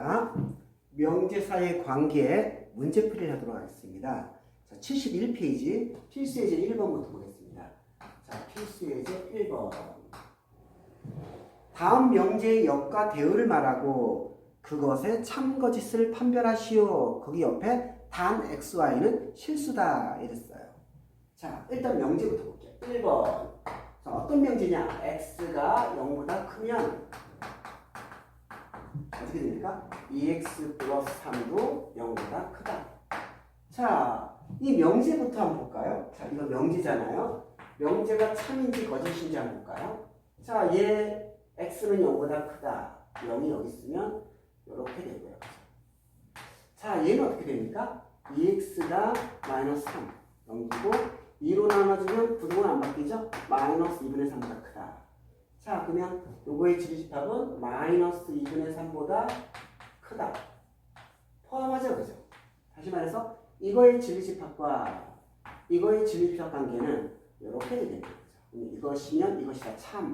자, 명제사의 관계 문제풀이를 하도록 하겠습니다. 자, 71페이지 필수 예제 1번부터 보겠습니다. 자, 필수 예제 1번. 다음 명제의 역과 대우를 말하고 그것의 참거짓을 판별하시오. 거기 옆에 단 xy는 실수다 이랬어요. 자, 일단 명제부터 볼게요. 1번. 자, 어떤 명제냐? x가 0보다 크면 어떻게 됩니까? 2x 플러스 3도 0보다 크다. 자, 이 명제부터 한번 볼까요? 자, 이거 명제잖아요. 명제가 참인지 거짓인지 한번 볼까요? 자, 얘 x는 0보다 크다. 0이 여기 있으면 이렇게 되고요. 자, 얘는 어떻게 됩니까? 2x가 마이너스 3 넘기고 2로 나눠주면 부동은 안 바뀌죠? 마이너스 2분의 3보다 크다. 자, 그러면 요거의 지리집합은 마이너스 2분의 3보다 크다. 포함하죠, 그죠? 다시 말해서 이거의 진리집합과 이거의 진리집합 관계는 이렇게 되는 거죠. 이것이면 이것이다 참.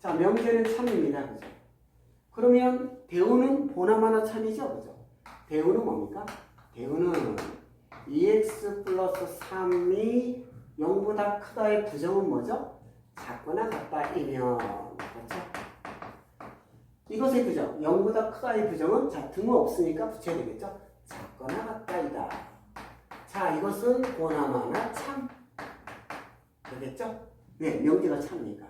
자, 명제는 참입니다, 그죠? 그러면 대우는 보나마나 참이죠, 그죠? 대우는 뭡니까? 대우는 2x 플러스 3이 0보다 크다의 부정은 뭐죠? 작거나 같다이면 그렇죠? 이것의 부정, 0보다 크다의 부정은 자 등은 없으니까 붙여야 되겠죠? 작거나 같다이다. 자 이것은 보나마나 참 되겠죠? 네 명제가 참이니까.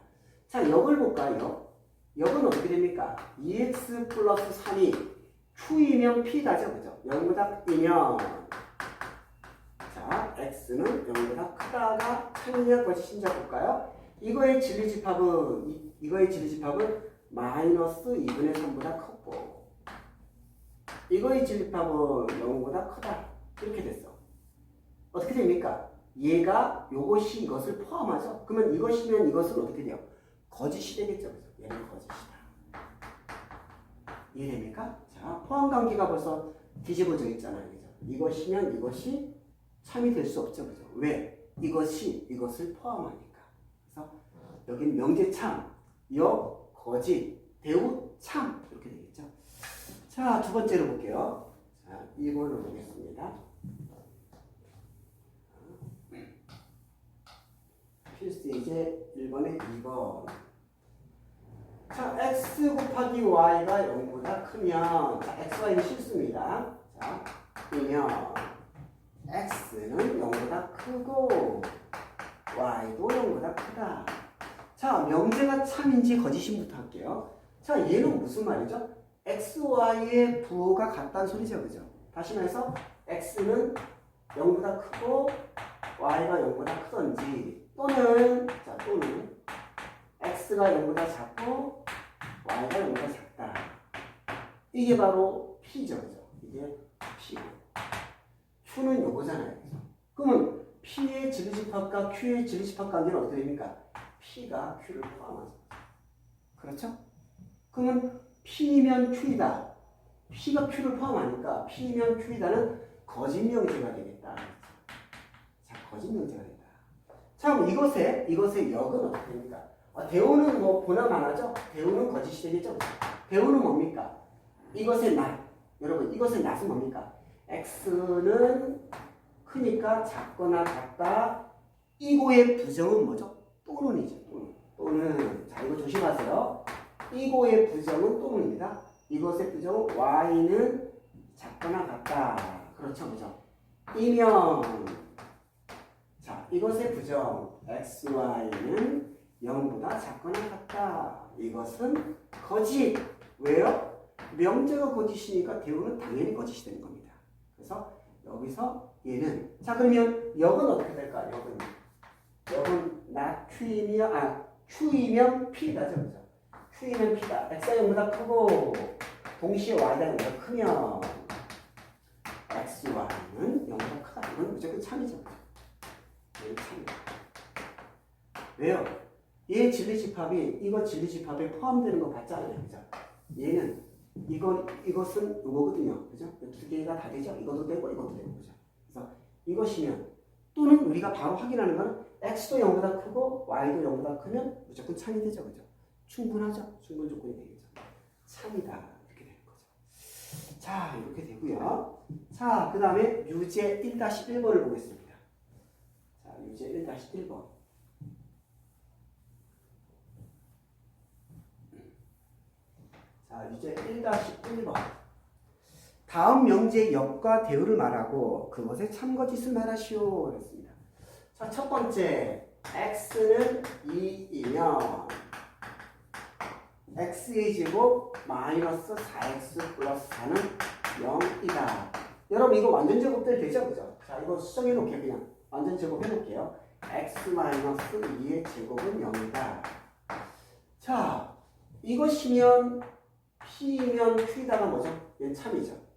자 역을 볼까요? 역은 어떻게 됩니까? 2x 플러스 3이 q이면 p다죠, 그죠? 0보다 크면 자 x는 0보다 크다가 참이냐 거짓인지 볼까요? 이거의 진리집합은 이, 이거의 진리집합은 마이너스 2분의 3보다 컸고 이거의 진리집합은 0보다 크다 이렇게 됐어 어떻게 됩니까? 얘가 요것이 이것을 포함하죠 그러면 이것이면 이것은 어떻게 돼요? 거짓이 되겠죠? 얘는 거짓이다 이해됩니까? 자 포함 관계가 벌써 뒤집어져 있잖아요 그죠? 이것이면 이것이 참이 될 수 없죠 그죠? 왜? 이것이 이것을 포함하니까 여기는 명제참, 역, 거짓, 대우, 참 이렇게 되겠죠. 자, 두 번째로 볼게요. 자, 이걸로 보겠습니다. 필수 이제 1번에 2번. 자, x 곱하기 y가 0보다 크면 자, x, y는 실수입니다. 자, 그러면 x는 0보다 크고 y도 0보다 크다. 자, 명제가 참인지 거짓인부터 할게요. 자, 얘는 무슨 말이죠? x, y의 부호가 같다는 소리죠, 그죠? 다시 말해서 x는 0보다 크고 y가 0보다 크던지 또는 자, 또는 x가 0보다 작고 y가 0보다 작다. 이게 바로 p죠, 그죠? 이게 p고 q는 요거잖아요, 그죠? 그러면 P의 진리집합과 Q의 진리집합 관계는 어떻게 됩니까? P가 Q를 포함하죠. 그렇죠? 그러면 P면 Q이다. P가 Q를 포함하니까 P면 Q이다는 거짓 명제가 되겠다. 자, 거짓 명제가 된다. 자, 그럼 이것의 이것의 역은 어떻게 됩니까? 아, 대우는 뭐 보나 마나죠? 대우는 거짓이 되겠죠? 대우는 뭡니까? 이것의 낫. 여러분, 이것의 낫은 뭡니까? X는 크니까 작거나 같다. 이고의 부정은 뭐죠? 또는이죠. 또는. 또는 자 이거 조심하세요. 이고의 부정은 또는입니다. 이것의 부정은 y는 작거나 같다. 그렇죠, 그죠? 이면 자 이것의 부정 x, y는 0보다 작거나 같다. 이것은 거짓. 왜요? 명제가 거짓이니까 대우는 당연히 거짓이 되는 겁니다. 그래서 여기서 얘는 자 그러면 역은 어떻게 될까? 역은 역은 나 q이면 아 q이면 p다죠, 그죠? q이면 p다. x가 0보다 크고 동시에 y가 0보다 크면 x, y는 0보다 크다. 이건 무조건 참이죠. 얘는 참이다. 왜요? 얘 진리집합이 이거 진리집합에 포함되는 거 봤잖아요, 그죠? 얘는 이거 이것은 이거거든요, 그죠? 두 개가 다 되죠. 이것도 되고 이것도 되고 그죠? 그래서 이것이면 또는 우리가 바로 확인하는 건 x도 0보다 크고 y도 0보다 크면 무조건 참이 되죠, 그죠? 충분하죠? 충분 조건이 되겠죠. 참이다 이렇게 되는 거죠. 자, 이렇게 되고요. 자, 그 다음에 유제 1-1번을 보겠습니다. 자, 유제 1-1번. 자, 유제 1-1번. 다음 명제의 역과 대우를 말하고 그것의 참거짓을 말하시오. 그랬습니다. 자, 첫 번째. x는 2이면 x의 제곱 마이너스 4x 플러스 4는 0이다. 여러분 이거 완전 제곱될 되죠? 그죠? 자 이거 수정해 놓을게요 그냥 완전 제곱 해 놓을게요. x 마이너스 2의 제곱은 0이다. 자 이것이면 p면 q다가 뭐죠? 얘는 참이죠.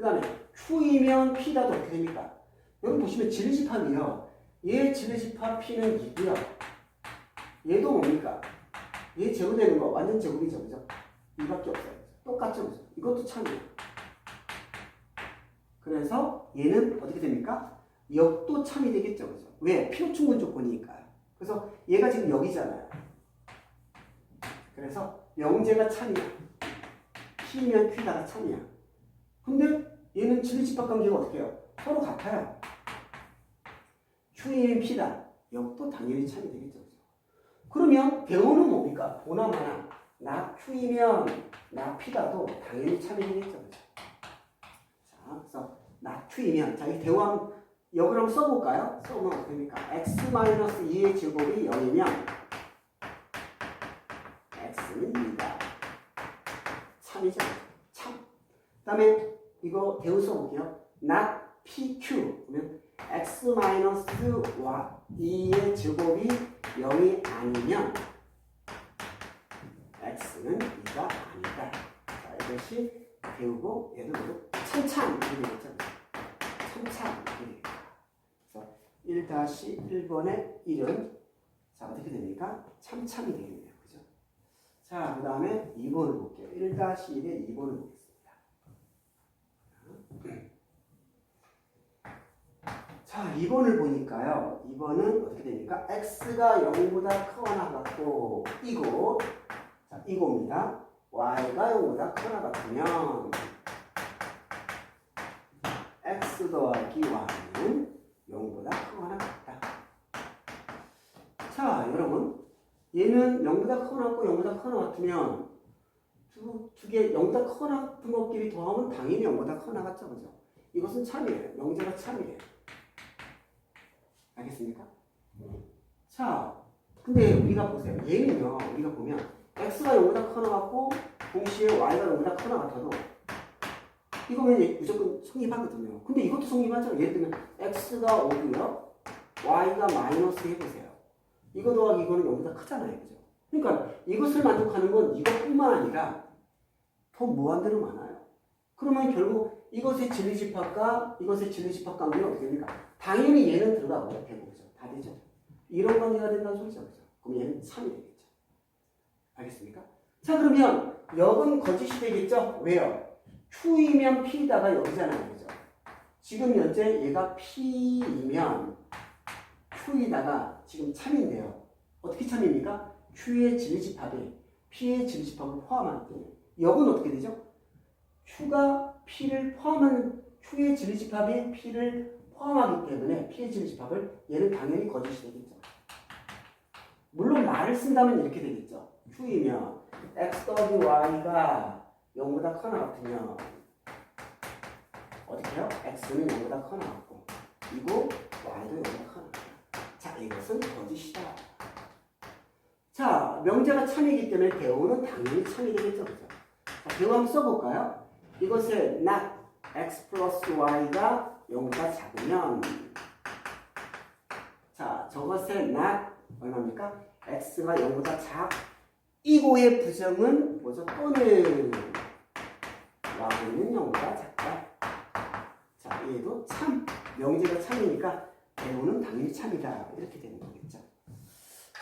그 다음에 q이면 p다 도 어떻게 됩니까? 여기 보시면 진리집합이요. 얘 진리집합 p는 2고요. 얘도 뭡니까? 얘 제곱되는 거 완전 제곱이죠, 그죠? 이밖에 없어요. 똑같죠, 그죠? 이것도 참이에요. 그래서 얘는 어떻게 됩니까? 역도 참이 되겠죠, 그죠? 왜? 필요 충분 조건이니까요. 그래서 얘가 지금 여기잖아요. 그래서 명제가 참이야. P면 Q다가 참이야. 근데 얘는 진리집합 관계가 어떻게 해요? 서로 같아요. Q이면 P다. 역도 당연히 참이 되겠죠? 그러면 대우는 뭡니까? 보나마나 나 Q이면 나 P다도 당연히 참이 되겠죠. 자, 그래서 나 Q이면 자, 이 대우함 역을 한번 써볼까요? 써보면 어떻게 됩니까? X-2의 제곱이 0이면 X는 2다. 참이죠. 참. 그 다음에 이거 대우 써볼게요. not PQ. 그러면 X-2의 제곱이 0이 아니면 x는 2가 아니다. 자, 이것이 배우고 얘도 모두 참참 이렇게 되겠죠. 참참 이렇게. 그래서 1-1번의 1은 자 어떻게 됩니까? 참참이 되겠네요. 그죠? 자, 그 다음에 2번을 볼게요. 1-1의 2번을 보겠습니다. 자, 2번을 보니까요. 2번은 어떻게 됩니까? x가 0보다 크거나 같고 이고 자, 이겁니다. y가 0보다 크거나 같으면 x 더하기 y는 0보다 크거나 같다. 자, 여러분. 얘는 0보다 크거나 같고 0보다 크거나 같으면 두, 두 개, 0보다 크거나 같은 것끼리 더하면 당연히 0보다 크거나 같죠. 그죠? 이것은 참이에요. 명제가 참이에요. 알겠습니까? 자, 근데 우리가 보세요. 얘는요, 우리가 보면 x가 0보다 커나 같고 동시에 y가 0보다 커나 같아도 이거면 얘 무조건 성립하거든요. 근데 이것도 성립하죠. 예를 들면 x가 5고요, y가 마이너스 해보세요. 이거 더하기 이거는 0보다 크잖아요. 그죠? 그러니까 이것을 만족하는 건 이것뿐만 아니라 더 무한대로 많아요. 그러면 결국 이것의 진리집합과 이것의 진리집합 관계는 어떻게 됩니까? 당연히 얘는 들어가고요. 대부분죠. 다 되죠. 이런 관계가 된다는 소리죠. 그죠? 그럼 얘는 3이 되겠죠. 알겠습니까? 자 그러면 역은 거짓이 되겠죠? 왜요? Q이면 P다가 여기잖아요. 그죠? 지금 현재 얘가 P이면 Q이다가 지금 참인데요. 어떻게 참입니까? Q의 진리집합에 P의 진리집합을 포함하기 때문에 역은 어떻게 되죠? Q가 P를 포함하는 Q의 진리집합이 P를 포함하기 때문에 P의 진리집합을 얘는 당연히 거짓이 되겠죠. 물론 말을 쓴다면 이렇게 되겠죠. Q이면 X 더하기 Y가 0보다 커나 같으면 어떻게 해요? X는 0보다 커나 같고 이고 Y도 0보다 커나 같다. 자, 이것은 거짓이다. 자, 명제가 참이기 때문에 대우는 당연히 참이 되겠죠. 그죠? 자, 대우 한번 써볼까요? 이것을 not x 플러스 y가 0보다 작으면 자 저것의 not 얼마입니까? x가 0보다 작 이고의 부정은 뭐죠? 또는 y는 0보다 작다 자 얘도 참 명제가 참이니까 대우는 당연히 참이다 이렇게 되는 거겠죠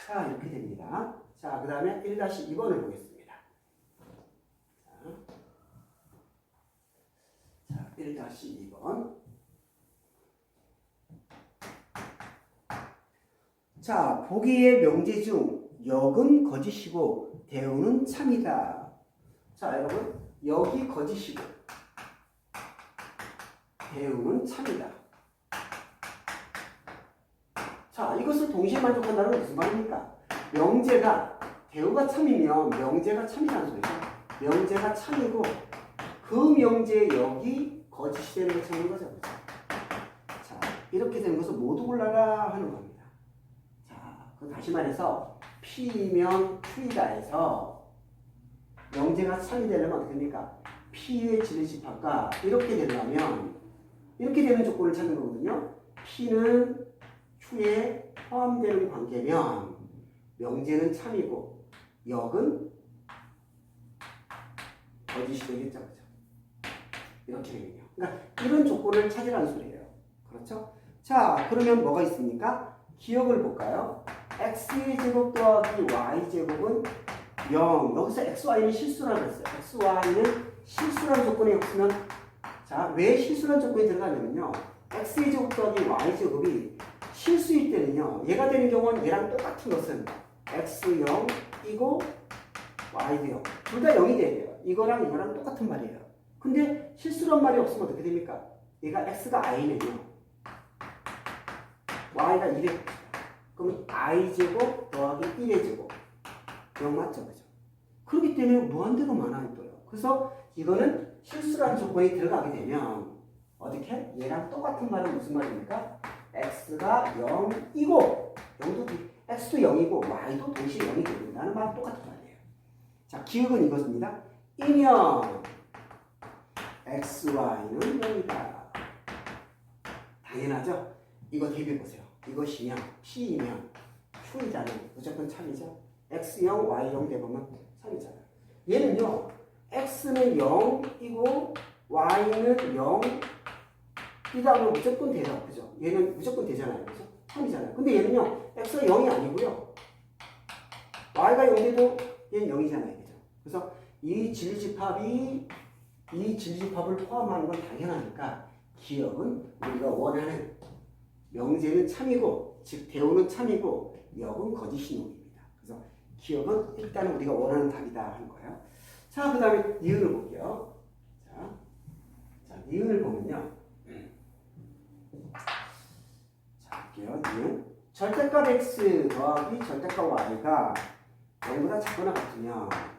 자 이렇게 됩니다 자 그 다음에 1-2번을 보겠습니다 자, 1-2번. 자, 보기의 명제 중 역은 거짓이고 대우는 참이다. 자, 여러분, 여기 거짓이고, 대우는 참이다. 자, 이것을 동시에 만족한다는 건 무슨 말입니까? 명제가, 대우가 참이면 명제가 참이라는 소리죠. 명제가 참이고, 그 명제 여기 거짓이 되는 게 참인 거죠. 자, 이렇게 되는 것을 모두 골라라 하는 겁니다. 자, 그 다시 말해서, P면 Q이다 해서, 명제가 참이 되려면 어떻게 됩니까? P의 지름집합과 이렇게 되려면 이렇게 되는 조건을 찾는 거거든요. P는 Q에 포함되는 관계면 명제는 참이고 역은 거짓이 되겠죠. 그죠? 이렇게 되겠네요. 그러니까 이런 조건을 찾으라는 소리예요. 그렇죠? 자, 그러면 뭐가 있습니까? 기억을 볼까요? X의 제곱 더하기 y 제곱은 0. 여기서 xy는 실수라고 했어요. xy는 실수라는 조건이 없으면 자, 왜 실수라는 조건이 들어가냐면요. x의 제곱 더하기 y 제곱이 실수일 때는요. 얘가 되는 경우는 얘랑 똑같은 것은 x 0이고 y도 0. 둘다 0이 돼야 돼요. 이거랑 이거랑 똑같은 말이에요. 근데 실수란 말이 없으면 어떻게 됩니까? 얘가 x가 i면요. y가 1에 그럼 i 제곱 더하기 1의 제곱 0 맞죠? 그죠? 그렇기 때문에 무한대로 많아요 또요. 그래서 이거는 실수라는 조건이 들어가게 되면 어떻게? 얘랑 똑같은 말은 무슨 말입니까? x가 0이고 0도 x도 0이고 y도 동시에 0이 된다는 말은 똑같은 말이에요. 자, 기억은 이것입니다. 이면 xy는 0이다. 당연하죠? 이거 대비해 보세요. 이것이면 p이면 q이잖아요. 무조건 참이죠. x0, y0 되보면 참이잖아요. 얘는요. x는 0이고 y는 0 이다 하면 무조건 되죠. 그죠? 얘는 무조건 되잖아요. 그죠? 참이잖아요. 근데 얘는요. x가 0이 아니고요. y가 0돼도 얘는 0이잖아요. 그죠? 그래서 이 진리집합이 이 진리집합을 포함하는 건 당연하니까 기억은 우리가 원하는 명제는 참이고 즉 대우는 참이고 역은 거짓이 놈입니다. 그래서 기억은 일단 우리가 원하는 답이다 하는 거예요. 자, 그 다음에 니은을 볼게요. 자, 자, 니은을 보면요. 자, 볼게요. 니은. 절대값 x 더하기 절대값 y가 0보다 작거나 같으면 자,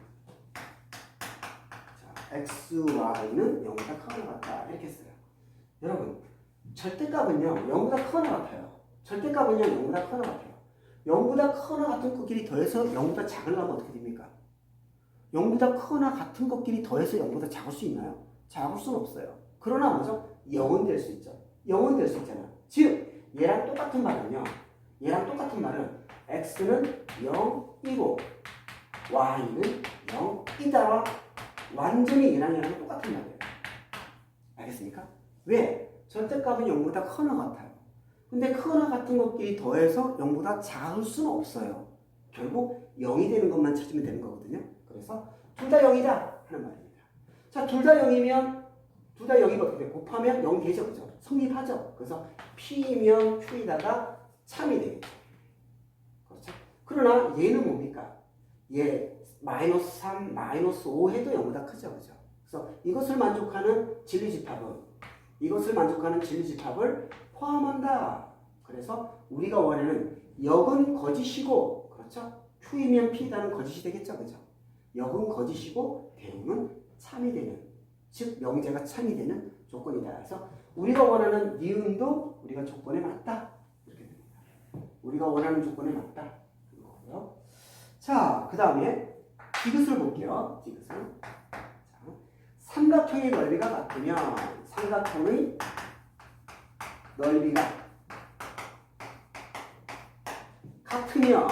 x, y는 0보다 크거나 같다. 이렇게 써요. 여러분, 절대값은요, 0보다 크거나 같아요. 절대값은요, 0보다 크거나 같아요. 0보다 크거나 같은 것끼리 더해서 0보다 작으려면 어떻게 됩니까? 0보다 크거나 같은 것끼리 더해서 0보다 작을 수 있나요? 작을 수는 없어요. 그러나 뭐죠? 0은 될 수 있죠. 0은 될 수 있잖아. 즉, 얘랑 똑같은 말은요. 얘랑 똑같은 말은 x는 0이고 y는 0이다와 완전히 얘랑 얘랑 똑같은 말이에요. 알겠습니까? 왜? 절대값은 0보다 크거나 같아요. 근데 크거나 같은 것끼리 더해서 0보다 작을 수는 없어요. 결국 0이 되는 것만 찾으면 되는 거거든요. 그래서 둘 다 0이다 하는 말입니다. 자, 둘 다 0이면 둘 다 0이거든요. 곱하면 0 되죠. 그죠? 성립하죠. 그래서 P이면 Q이다가 참이 되겠죠. 그렇죠? 그러나 얘는 뭡니까? 얘 마이너스 3, 마이너스 5 해도 0보다 크죠. 그죠? 그래서 이것을 만족하는 진리집합은 이것을 만족하는 진리집합을 포함한다. 그래서 우리가 원하는 역은 거짓이고 그렇죠? Q이면 P다는 거짓이 되겠죠. 그죠? 역은 거짓이고 대우는 참이 되는 즉 명제가 참이 되는 조건이다. 그래서 우리가 원하는 니은도 우리가 조건에 맞다. 이렇게 됩니다. 우리가 원하는 조건에 맞다. 이거고요. 자, 그 다음에 디귿을 볼게요. 디귿을. 자, 삼각형의 넓이가 같으면 삼각형의 넓이가 같으면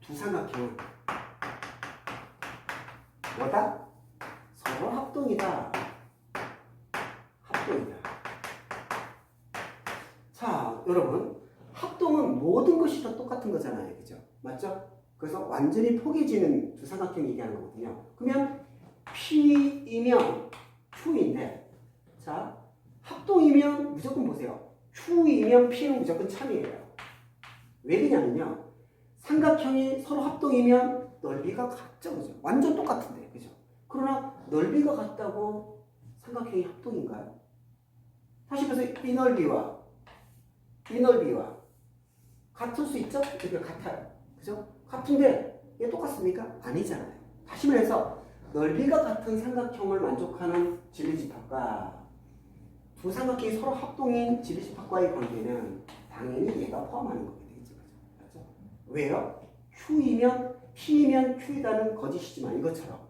두 삼각형은 뭐다? 서로 합동이다. 합동이다. 자, 여러분. 합동은 모든 것이 다 똑같은 거잖아요. 그죠? 맞죠? 그래서 완전히 포개지는 두 삼각형 얘기하는 거거든요. 그러면 P이면 Q인데, 자, 합동이면 무조건 보세요. Q이면 P는 무조건 참이에요. 왜 그러냐면요. 삼각형이 서로 합동이면 넓이가 같죠, 그죠? 완전 똑같은데, 그죠? 그러나 넓이가 같다고 삼각형이 합동인가요? 다시 말해서 이 넓이와 이 넓이와 같을 수 있죠? 이게 같아요, 그죠? 같은데 이게 똑같습니까? 아니잖아요. 다시 말해서 넓이가 같은 삼각형을 만족하는 지리집합과 두 삼각형이 서로 합동인 지리집합과의 관계는 당연히 얘가 포함하는 거게 되겠죠. 그죠? 왜요? Q이면 P이면 Q이다는 거짓이지만 이것처럼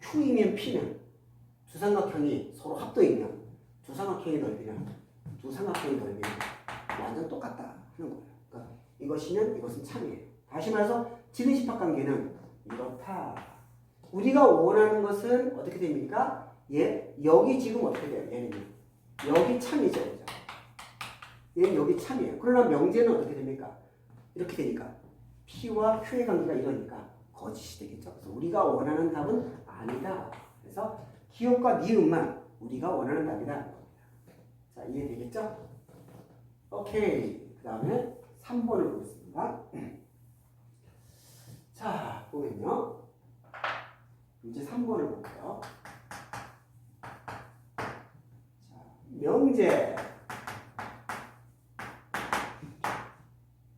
Q이면 P는 두 삼각형이 서로 합동이면 두 삼각형의 넓이는 두 삼각형의 넓이는 완전 똑같다 하는 거예요. 그러니까 이것이면 이것은 참이에요. 다시 말해서 지리집합 관계는 이렇다. 우리가 원하는 것은 어떻게 됩니까? 얘 여기 지금 어떻게 돼요? 얘는 여기 참이죠. 그죠? 얘는 여기 참이에요. 그러나 명제는 어떻게 됩니까? 이렇게 되니까 P와 Q의 관계가 이러니까 거짓이 되겠죠. 그래서 우리가 원하는 답은 아니다. 그래서 기억과 니은만 우리가 원하는 답이다. 자 이해되겠죠? 오케이. 그 다음에 3번을 보겠습니다. 자 보면요. 이제 3번을 볼게요. 자, 명제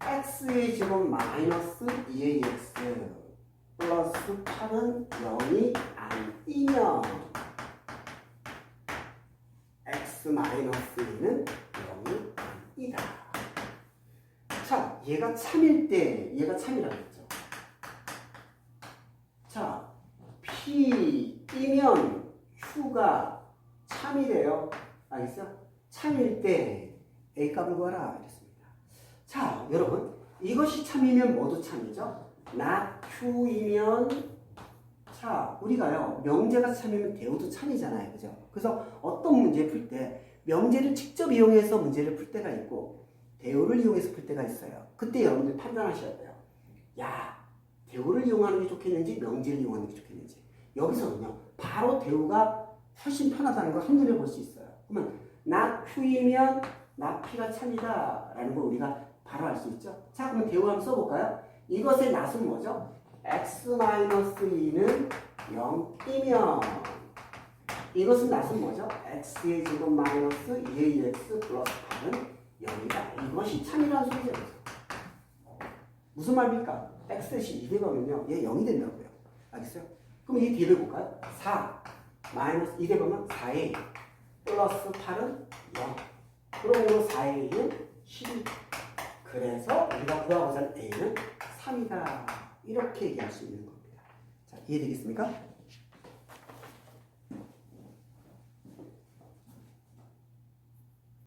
x의 제곱 마이너스 2ax 플러스 8은 0이 아니면 x 마이너스 2는 0이 아니다. 자, 얘가 참일 때 얘가 참이라고 했죠. 자, P이면 Q가 참이래요. 알겠어? 참일 때 A 값을 구하라. 이랬습니다. 자, 여러분. 이것이 참이면 뭐도 참이죠? 나 Q이면 자, 우리가요. 명제가 참이면 대우도 참이잖아요. 그죠? 그래서 어떤 문제 풀 때 명제를 직접 이용해서 문제를 풀 때가 있고 대우를 이용해서 풀 때가 있어요. 그때 여러분들 판단하셔야 돼요. 야, 대우를 이용하는 게 좋겠는지 명제를 이용하는 게 좋겠는지. 여기서는요. 바로 대우가 훨씬 편하다는 걸 한눈에 볼 수 있어요. 그러면 나 Q이면 나 P가 참이다 라는 걸 우리가 바로 알 수 있죠. 자 그러면 대우 한번 써볼까요? 이것의 낫은 뭐죠? x-2는 0이면 이것은 낫은 뭐죠? x의 제곱 마이너스 2ax 플러스 8은 0이다. 이것이 참이라는 소리죠. 무슨 말입니까? x 대신 2대 보면요. 얘 0이 된다고요. 알겠어요? 그럼 이 뒤를 볼까요? 4 마이너스 2대 보면 4a 플러스 8은 0. 그러므로 4a는 12. 그래서 우리가 구하고자 하는 a는 3이다. 이렇게 얘기할 수 있는 겁니다. 자, 이해되겠습니까?